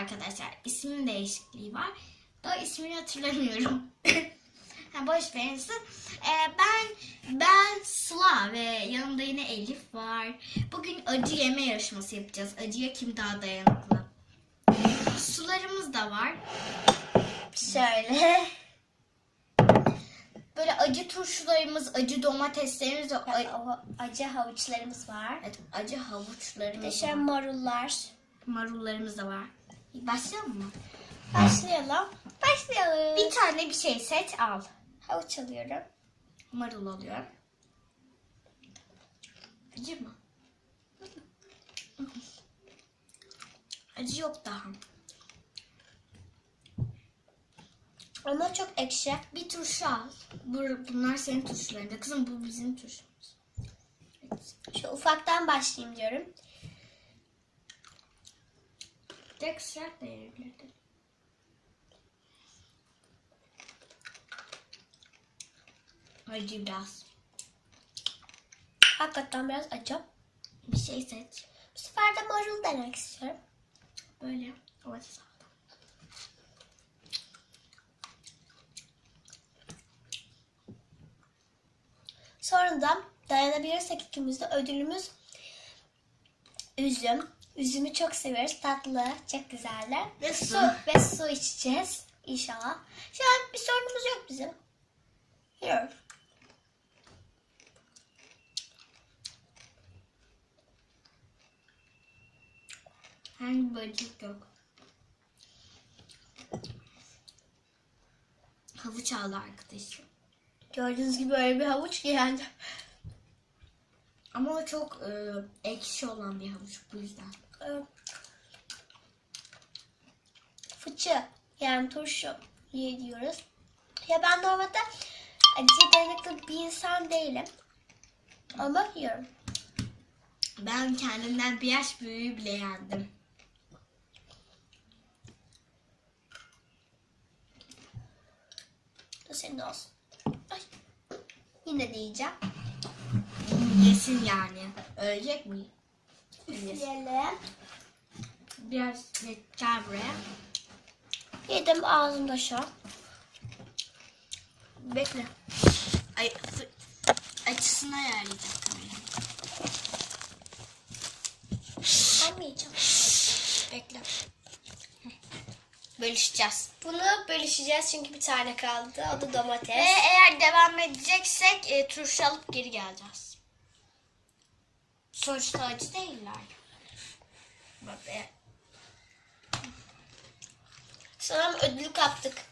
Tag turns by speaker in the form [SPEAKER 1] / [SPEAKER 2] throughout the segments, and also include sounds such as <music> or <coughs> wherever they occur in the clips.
[SPEAKER 1] arkadaşlar. İsmin değişikliği var. Daha ismini hatırlamıyorum. <laughs> ha, boş verin. Ee, ben ben Sıla ve yanımda yine Elif var. Bugün acı yeme yarışması yapacağız. Acıya kim daha dayanıklı? Sularımız da var. Şöyle. Böyle acı turşularımız, acı domateslerimiz ve a-
[SPEAKER 2] Acı havuçlarımız var.
[SPEAKER 1] evet, acı
[SPEAKER 2] Bir de
[SPEAKER 1] havuçlarımız
[SPEAKER 2] şöyle
[SPEAKER 1] var.
[SPEAKER 2] marullar.
[SPEAKER 1] Marullarımız da var. Başlayalım mı?
[SPEAKER 2] Başlayalım. Başlayalım.
[SPEAKER 1] Bir tane bir şey seç al.
[SPEAKER 2] havuç alıyorum.
[SPEAKER 1] Marul alıyorum. Acı mı? Acı yok daha.
[SPEAKER 2] Ama çok ekşi.
[SPEAKER 1] Bir turşu al. Bu- Bunlar senin turşularında. Kızım bu bizim turşumuz. Evet.
[SPEAKER 2] Şu ufaktan başlayayım diyorum.
[SPEAKER 1] Tek sıcak da yiyebilirdin. Acı biraz.
[SPEAKER 2] Hakikaten biraz acı.
[SPEAKER 1] Bir şey seç.
[SPEAKER 2] Bu sefer de marul denemek istiyorum.
[SPEAKER 1] Böyle. Ol.
[SPEAKER 2] Sonra da dayanabilirsek ikimiz de ödülümüz üzüm. Üzümü çok severiz. Tatlı, çok güzeller.
[SPEAKER 1] Ve su.
[SPEAKER 2] ve su içeceğiz inşallah. Şu an bir sorunumuz yok bizim. Yok.
[SPEAKER 1] Bir acılık yok. Havuç aldı arkadaşım.
[SPEAKER 2] Gördüğünüz gibi öyle bir havuç ki yani.
[SPEAKER 1] Ama o çok e, ekşi olan bir havuç bu yüzden.
[SPEAKER 2] Fıçı yani turşu diye diyoruz. Ya ben normalde acı dayanıklı bir insan değilim. Ama yiyorum.
[SPEAKER 1] Ben kendimden bir yaş büyüğü bile yendim.
[SPEAKER 2] Bu senin olsun. Ay. Yine de yiyeceğim.
[SPEAKER 1] Yesin yani. Ölecek mi?
[SPEAKER 2] Yiyelim.
[SPEAKER 1] Biraz gel buraya.
[SPEAKER 2] Yedim ağzımda şu an.
[SPEAKER 1] Bekle. Ay, açısını ayarlayacağım kamerayı.
[SPEAKER 2] Yiyeceğim?
[SPEAKER 1] Bekle. Bölüşeceğiz.
[SPEAKER 2] Bunu bölüşeceğiz çünkü bir tane kaldı. O da domates.
[SPEAKER 1] Ve eğer devam edeceksek e, turşu alıp geri geleceğiz. Sonuçta acı değiller. Bak e,
[SPEAKER 2] Sanırım ödül kaptık.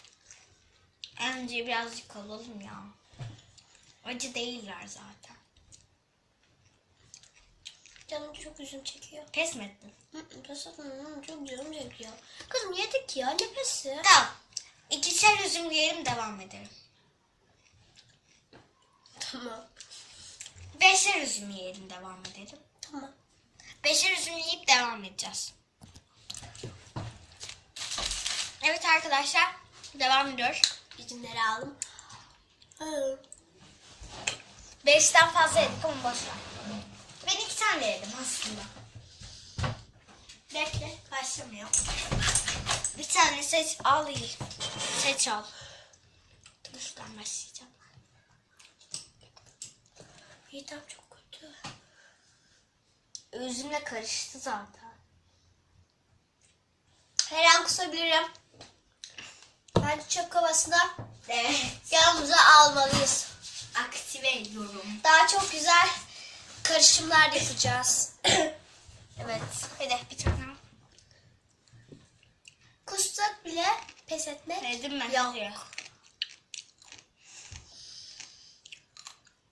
[SPEAKER 1] önce birazcık alalım ya. Acı değiller zaten.
[SPEAKER 2] Canım çok üzüm çekiyor.
[SPEAKER 1] Pes mi ettin?
[SPEAKER 2] Hı hı, Pes etmem, çok canım çekiyor. Kızım yedik ya ne pesi?
[SPEAKER 1] Tamam. İkişer üzüm yiyelim devam edelim.
[SPEAKER 2] Tamam.
[SPEAKER 1] Beşer üzüm yiyelim devam edelim.
[SPEAKER 2] Tamam.
[SPEAKER 1] Beşer üzüm yiyip devam edeceğiz. Evet arkadaşlar devam ediyoruz.
[SPEAKER 2] Üzümleri aldım.
[SPEAKER 1] Beşten fazla yedik ama boş ver. Ben iki tane yedim aslında. Bekle başlamıyor. Bir tane seç al. Seç al. Dur şuradan başlayacağım.
[SPEAKER 2] Midem çok kötü.
[SPEAKER 1] Üzümle karıştı zaten.
[SPEAKER 2] Her an kusabilirim. Bence çöp kovasına
[SPEAKER 1] Evet.
[SPEAKER 2] yanımıza almalıyız.
[SPEAKER 1] Aktive ediyorum.
[SPEAKER 2] Daha çok güzel karışımlar yapacağız. <coughs>
[SPEAKER 1] Evet. Hadi bir tane.
[SPEAKER 2] Kussak bile pes etmek
[SPEAKER 1] Yedim mi?
[SPEAKER 2] yok.
[SPEAKER 1] Yok.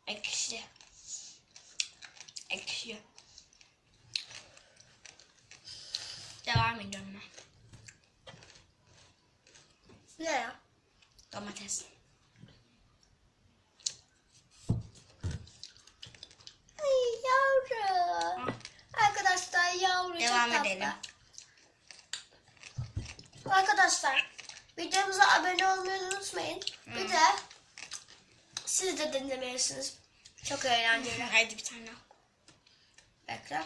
[SPEAKER 1] Ekşi. Ekşi. Devam ediyorum ben.
[SPEAKER 2] Ne ya?
[SPEAKER 1] Domates.
[SPEAKER 2] Ay yavru. Arkadaşlar yavru
[SPEAKER 1] Devam
[SPEAKER 2] çok tatlı.
[SPEAKER 1] edelim.
[SPEAKER 2] Arkadaşlar videomuza abone olmayı unutmayın. Bir de siz de dinlemelisiniz. Çok <laughs> eğlenceli.
[SPEAKER 1] Hadi bir tane al.
[SPEAKER 2] Bekle.